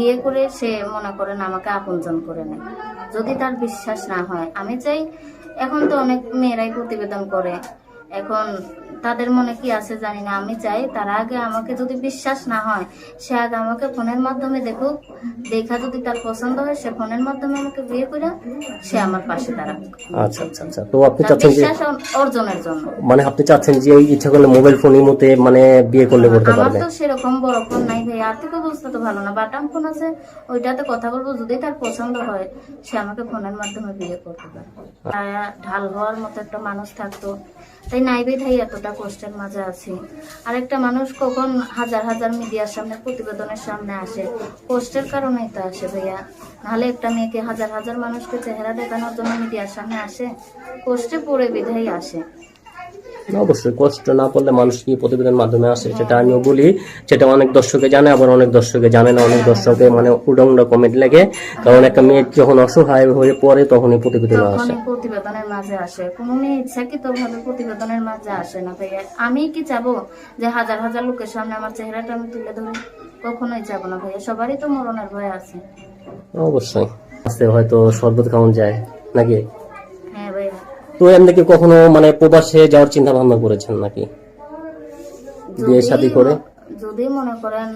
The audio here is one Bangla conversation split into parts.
বিয়ে করে সে মনে করেন আমাকে আপনজন করে নেয়। যদি তার বিশ্বাস না হয়, আমি চাই এখন তো অনেক মেয়েরাই প্রতিবেদন করে। এখন তাদের মনে কি আছে জানি না। আমি চাই তার আগে আমাকে যদি বিশ্বাস না হয় সে আগে আমাকে ফোনের মাধ্যমে দেখুক দেখা যদি তার পছন্দ হয় সে ফোনের মাধ্যমে আমাকে বিয়ে করে সে আমার পাশে দাঁড়াক। আচ্ছা আচ্ছা আচ্ছা। তো আপনি চাচ্ছেন যে বিশ্বাস অর্জনের জন্য। মানে আপনি চাচ্ছেন যে এই ইচ্ছা করলে মোবাইল ফোন মতে মানে বিয়ে করলে করতে আমার তো সেরকম বড় ফোন নাই ভাই। আর্থিক অবস্থা তো ভালো না। বাটাম ফোন আছে ওইটাতে কথা বলব। যদি তার পছন্দ হয় সে আমাকে ফোনের মাধ্যমে বিয়ে করতে পারে ঢাল হওয়ার মতো একটা মানুষ থাকতো। তাই নাইবে ভাই এতটা কষ্টের মাঝে আছি। আরেকটা মানুষ কখন হাজার হাজার মিডিয়ার সামনে, প্রতিবেদনের সামনে আসে? কষ্টের কারণেই তো আসে ভাইয়া। নাহলে একটা মেয়েকে হাজার হাজার মানুষকে চেহারা দেখানোর জন্য মিডিয়ার সামনে আসে? কষ্টে পড়ে বিধাই আসে। না, অবশ্যই কষ্ট না পড়লে মানুষ কি প্রতিবেদনের মাধ্যমে আসে সেটা আমিও বলি। সেটা অনেক দর্শকে জানে আবার অনেক দর্শকে জানে না অনেক দর্শকে মানে উডঙ্গ কমেন্ট লাগে। কারণ একটা মেয়ে যখন অসহায় হয়ে পড়ে তখনই প্রতিবেদন আসে। প্রতিবেদনের মাঝে আসে। কোনো মেয়ে ইচ্ছাকৃত ভাবে প্রতিবেদনের মাঝে আসে না। তাই আমি কি চাবো যে হাজার হাজার লোকের সামনে আমার চেহারাটা আমি তুলে ধরি? কখনোই চাবো না ভাইয়া সবারই তো মরণের ভয় আছে। অবশ্যই। আস্তে হয়তো শরবত খাওয়ান যায় নাকি? তো এমনি কি কখনো মানে প্রবাসে যাওয়ার চিন্তা ভাবনা করেছেন নাকি? বিয়ে শাদি করে? যদি মনে করেন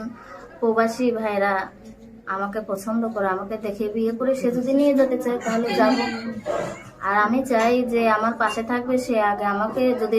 প্রবাসী ভাইরা আমাকে পছন্দ করে আমাকে দেখে বিয়ে করে সে যদি নিয়ে যেতে চায় তাহলে যাব। আর আমি চাই যে আমার পাশে থাকবে সে আগে আমাকে যদি